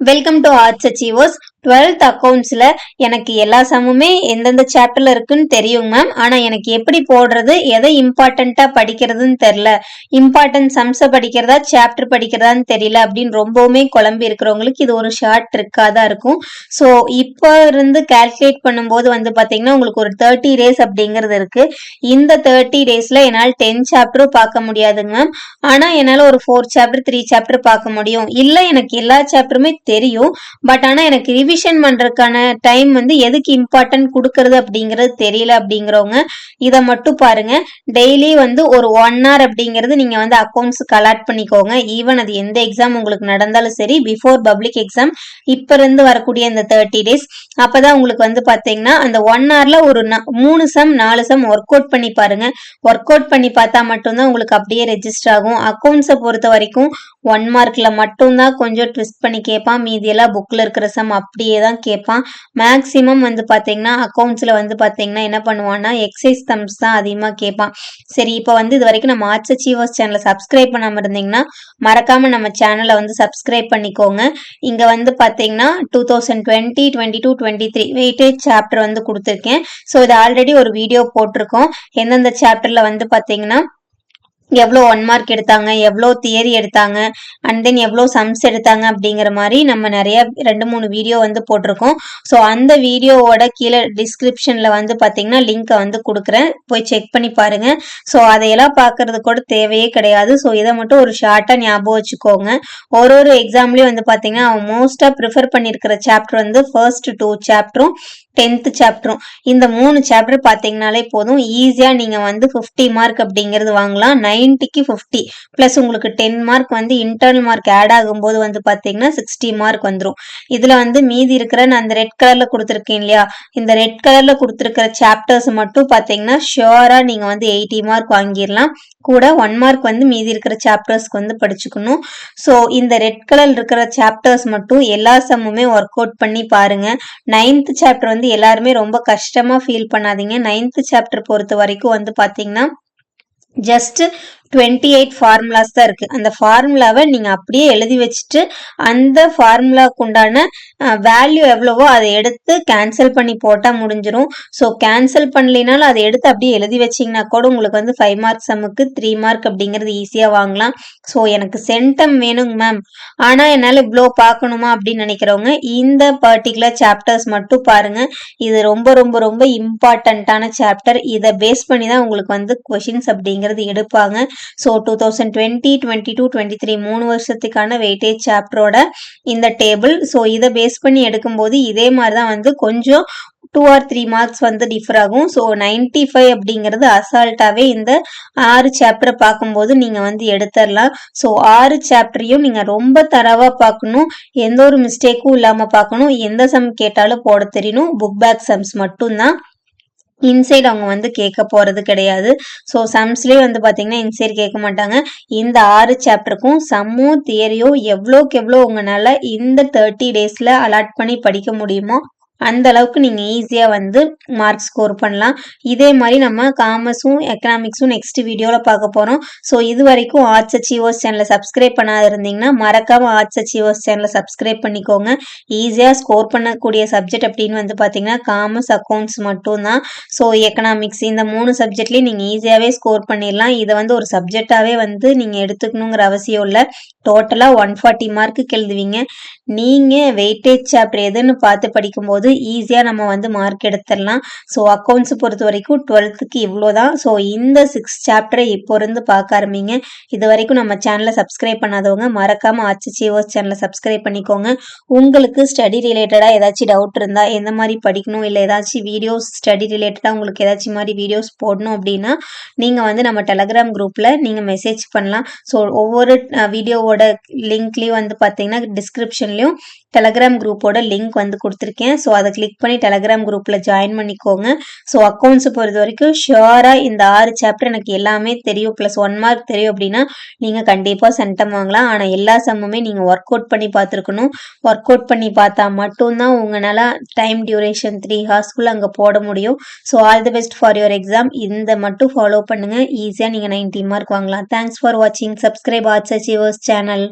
Welcome to arts achievers twelfth அக்கௌண்ட்ஸில் எனக்கு எல்லா சமுமே எந்தெந்த சாப்டரில் இருக்குன்னு தெரியும் மேம் ஆனால் எனக்கு எப்படி போடுறது எதை இம்பார்ட்டண்ட்டாக படிக்கிறதுன்னு தெரில இம்பார்ட்டன்ட் சம்ஸை படிக்கிறதா சாப்டர் படிக்கிறதான்னு தெரியல அப்படின்னு ரொம்பவுமே குழம்பி இருக்கிறவங்களுக்கு இது ஒரு ஷார்ட் ட்ரிக்காக தான் இருக்கும். ஸோ இப்போ இருந்து கால்குலேட் பண்ணும்போது வந்து பார்த்தீங்கன்னா உங்களுக்கு ஒரு தேர்ட்டி டேஸ் அப்படிங்கிறது இருக்குது இந்த தேர்ட்டி டேஸில் என்னால் டென் சாப்டரும் பார்க்க முடியாதுங்க மேம் ஆனால் என்னால் ஒரு ஃபோர் சாப்டர் த்ரீ சாப்டர் பார்க்க முடியும். இல்லை எனக்கு எல்லா சாப்டருமே தெரியும். பட் ஆனால் எனக்கு ரிவிஷன் பண்ணுறதுக்கான டைம் வந்து எதுக்கு இம்பார்ட்டன்ட் கொடுக்கறது அப்படிங்கிறது தெரியல அப்படிங்கிறவங்க இதை மட்டும் பாருங்க. டெய்லி வந்து ஒரு ஒன் ஹவர் அப்படிங்கிறது நீங்கள் வந்து அக்கௌண்ட்ஸுக்கு அலாட் பண்ணிக்கோங்க. ஈவன் அது எந்த எக்ஸாம் உங்களுக்கு நடந்தாலும் சரி பிஃபோர் பப்ளிக் எக்ஸாம் இப்போ இருந்து வரக்கூடிய இந்த தேர்ட்டி டேஸ் அப்போதான் உங்களுக்கு வந்து பார்த்தீங்கன்னா அந்த ஒன் ஹவரில் ஒரு மூணு சம் நாலு சம் ஒர்க் அவுட் பண்ணி பாருங்க. ஒர்க் அவுட் பண்ணி பார்த்தா மட்டும்தான் உங்களுக்கு அப்படியே ரெஜிஸ்டர் ஆகும். அக்கௌண்ட்ஸை பொறுத்த வரைக்கும் ஒன் மார்க்கில் மட்டும்தான் கொஞ்சம் ட்விஸ்ட் பண்ணி கேட்பான். மீதியெல்லாம் புக்கில் இருக்கிற சம் அப்படியே தான் கேட்பான். மேக்ஸிமம் வந்து பார்த்தீங்கன்னா அக்கௌண்ட்ஸில் வந்து பார்த்தீங்கன்னா என்ன பண்ணுவான்னா எக்ஸைஸ் தம்ஸ் தான் அதிகமாக கேட்பான். சரி இப்போ வந்து இது வரைக்கும் நம்ம ஆர்ட்ஸ் அச்சீவர்ஸ் சேனலை சப்ஸ்கிரைப் பண்ணாமல் இருந்தீங்கன்னா மறக்காமல் நம்ம சேனலை வந்து சப்ஸ்கிரைப் பண்ணிக்கோங்க. இங்கே வந்து பார்த்தீங்கன்னா two thousand twenty twenty two twenty three weightage chapter வந்து கொடுத்துருக்கேன். ஸோ இது ஆல்ரெடி ஒரு வீடியோ போட்டிருக்கோம். எந்தெந்த சாப்டரில் வந்து பார்த்தீங்கன்னா எவ்வளோ ஒன் மார்க் எடுத்தாங்க எவ்வளோ தியரி எடுத்தாங்க அண்ட் தென் எவ்வளோ சம்ஸ் எடுத்தாங்க அப்படிங்கிற மாதிரி நம்ம நிறைய ரெண்டு மூணு வீடியோ வந்து போட்டிருக்கோம். ஸோ அந்த வீடியோவோட கீழே டிஸ்கிரிப்ஷனில் வந்து பார்த்தீங்கன்னா லிங்க்கை வந்து கொடுக்குறேன். போய் செக் பண்ணி பாருங்கள் ஸோ அதையெல்லாம் பார்க்கறது கூட தேவையே கிடையாது. ஸோ இதை மட்டும் ஒரு ஷார்ட்டாக ஞாபகம் வச்சுக்கோங்க. ஒரு ஒரு எக்ஸாம்லேயும் வந்து பார்த்தீங்கன்னா அவன் மோஸ்ட்டாக ப்ரிஃபர் பண்ணியிருக்கிற சாப்டர் வந்து ஃபர்ஸ்ட் டூ சாப்டரும் டென்த்து சாப்டரும் இந்த மூணு சாப்டர் பார்த்தீங்கனாலே போதும். ஈஸியாக நீங்கள் வந்து ஃபிஃப்டி மார்க் அப்படிங்கிறது வாங்கலாம். நைன்ட்டிக்கு ஃபிஃப்டி ப்ளஸ் உங்களுக்கு டென் மார்க் வந்து இன்டர்னல் மார்க் ஆட் ஆகும்போது வந்து பார்த்தீங்கன்னா சிக்ஸ்டி மார்க் வந்துடும் இதில் வந்து மீதி இருக்கிற நான் அந்த ரெட் கலரில் கொடுத்துருக்கேன் இல்லையா? இந்த ரெட் கலரில் கொடுத்துருக்கிற சாப்டர்ஸ் மட்டும் பார்த்தீங்கன்னா ஷியோராக நீங்கள் வந்து எயிட்டி மார்க் வாங்கிடலாம். கூட ஒன் மார்க் வந்து மீதி இருக்கிற சாப்டர்ஸ்க்கு வந்து படிச்சுக்கணும். ஸோ இந்த ரெட் கலர் இருக்கிற சாப்டர்ஸ் மட்டும் எல்லா சம்முமே ஒர்க் அவுட் பண்ணி பாருங்க. நைன்த் சாப்டர் வந்து எல்லாருமே ரொம்ப கஷ்டமா ஃபீல் பண்ணாதீங்க. நைன்த் சாப்டர் பொறுத்த வரைக்கும் வந்து பார்த்தீங்கன்னா ஜஸ்ட் டுவெண்ட்டி எயிட் ஃபார்முலாஸ் தான் இருக்குது அந்த ஃபார்முலாவை நீங்கள் அப்படியே எழுதி வச்சுட்டு அந்த ஃபார்முலாவுக்கு உண்டான வேல்யூ எவ்வளவோ அதை எடுத்து கேன்சல் பண்ணி போட்டால் முடிஞ்சிடும் ஸோ கேன்சல் பண்ணலினாலும் அதை எடுத்து அப்படியே எழுதி வச்சிங்கன்னா கூட உங்களுக்கு வந்து ஃபைவ் மார்க் சம்முக்கு த்ரீ மார்க் அப்படிங்கிறது ஈஸியாக வாங்கலாம். ஸோ எனக்கு சென்டம் வேணுங்க மேம் ஆனால் என்னால் இவ்வளோ பார்க்கணுமா அப்படின்னு நினைக்கிறவங்க இந்த பர்டிகுலர் சாப்டர்ஸ் மட்டும் பாருங்கள் இது ரொம்ப ரொம்ப ரொம்ப இம்பார்ட்டண்ட்டான சாப்டர் இதை பேஸ் பண்ணி தான் உங்களுக்கு வந்து கொஷின்ஸ் அப்படிங்கிறது எடுப்பாங்க. So two thousand twenty twenty two twenty three மூணு வருஷத்துக்கான வெயிட்டேஜ் சாப்டரோட இந்த டேபிள் ஸோ இதை பேஸ் பண்ணி எடுக்கும்போது இதே மாதிரி தான் வந்து கொஞ்சம் டூ ஆர் த்ரீ மார்க்ஸ் வந்து டிஃபர் ஆகும். ஸோ நைன்டி ஃபைவ் அப்படிங்கிறது அசால்ட்டாகவே இந்த ஆறு சாப்டரை பார்க்கும்போது நீங்கள் வந்து எடுத்துடலாம் ஸோ ஆறு சாப்டரையும் நீங்கள் ரொம்ப தரவாக பார்க்கணும். எந்த ஒரு மிஸ்டேக்கும் இல்லாமல் பார்க்கணும். எந்த சம் கேட்டாலும் போட தெரியணும். புக் பேக் சம்ஸ் மட்டும்தான். இன்சைட் அவங்க வந்து கேட்க போகிறது கிடையாது. ஸோ சம்ஸ்லேயே வந்து பார்த்தீங்கன்னா இன்சைட் கேட்க மாட்டாங்க. இந்த ஆறு சாப்டருக்கும் சம்மும் தியரியும் எவ்வளோக்கு எவ்வளோ உங்களால் இந்த தேர்ட்டி டேஸில் அலாட் பண்ணி படிக்க முடியுமோ அந்த அளவுக்கு நீங்கள் ஈஸியாக வந்து மார்க் ஸ்கோர் பண்ணலாம். இதே மாதிரி நம்ம காமர்ஸும் எக்கனாமிக்ஸும் நெக்ஸ்ட் வீடியோவில் பார்க்க போகிறோம் ஸோ இது வரைக்கும் ஆர்ட்ஸ் அச்சீவர்ஸ் சேனலை சப்ஸ்கிரைப் பண்ணாத இருந்தீங்கன்னா மறக்காமல் ஆர்ட்ஸ் அச்சீவர்ஸ் சேனலை சப்ஸ்கிரைப் பண்ணிக்கோங்க ஈஸியாக ஸ்கோர் பண்ணக்கூடிய சப்ஜெக்ட் அப்படின்னு வந்து பார்த்தீங்கன்னா காமர்ஸ் அக்கௌண்ட்ஸ் மட்டும்தான். ஸோ எக்கனாமிக்ஸ் இந்த மூணு சப்ஜெக்ட்லேயும் நீங்கள் ஈஸியாகவே ஸ்கோர் பண்ணிடலாம். இதை வந்து ஒரு சப்ஜெக்டாகவே வந்து நீங்கள் எடுத்துக்கணுங்கிற அவசியம் இல்லை. டோட்டலாக ஒன் ஃபார்ட்டி மார்க்குக்கு எழுதுவீங்க. நீங்கள் வெயிட்டேஜ் சாப்டர் எதுன்னு பார்த்து படிக்கும்போது ஈஸியாக நம்ம வந்து மார்க் எடுத்துடலாம். ஸோ அக்கௌண்ட்ஸ் பொறுத்த வரைக்கும் டுவெல்த்துக்கு இவ்வளோ தான் ஸோ இந்த சிக்ஸ் சாப்டரை இப்போ இருந்து பார்க்க ஆரம்பிங்க. இது வரைக்கும் நம்ம சேனலை சப்ஸ்கிரைப் பண்ணாதவங்க மறக்காமல் ஆச்சு சிஓஸ் சேனலை சப்ஸ்கிரைப் பண்ணிக்கோங்க. உங்களுக்கு ஸ்டடி ரிலேட்டடாக ஏதாச்சும் டவுட் இருந்தால் எந்த மாதிரி படிக்கணும் இல்லை ஏதாச்சும் வீடியோஸ் ஸ்டடி ரிலேட்டடாக உங்களுக்கு ஏதாச்சும் மாதிரி வீடியோஸ் போடணும் அப்படின்னா நீங்கள் வந்து நம்ம டெலகிராம் குரூப்பில் நீங்கள் மெசேஜ் பண்ணலாம். ஸோ ஒவ்வொரு வீடியோவோட லிங்க்லேயும் வந்து பார்த்தீங்கன்னா டிஸ்கிரிப்ஷன்லேயும் டெலகிராம் குரூப்போட லிங்க் வந்து கொடுத்துருக்கேன். ஸோ அதை கிளிக் பண்ணி டெலகிராம் குரூப்பில் ஜாயின் பண்ணிக்கோங்க. ஸோ அக்கௌண்ட்ஸை பொறுத்த வரைக்கும் ஷியோராக இந்த ஆறு சாப்டர் எனக்கு எல்லாமே தெரியும். ப்ளஸ் ஒன் மார்க் தெரியும் அப்படின்னா நீங்கள் கண்டிப்பாக சென்டம் வாங்கலாம். ஆனால் எல்லா சம்முமே நீங்கள் ஒர்க் அவுட் பண்ணி பார்த்துருக்கணும். ஒர்க் அவுட் பண்ணி பார்த்தா மட்டும்தான் உங்களால் டைம் டியூரேஷன் த்ரீ ஹார்ஸ்க்குள்ளே அங்கே போட முடியும். So all the best for your exam இந்த மட்டும் ஃபாலோ பண்ணுங்கள் ஈஸியாக நீங்கள் நைன்டி மார்க் வாங்கலாம். தேங்க்ஸ் ஃபார் வாட்சிங் சப்ஸ்கிரைப் ஆர்ட்ஸ் அச்சீவர்ஸ் சேனல்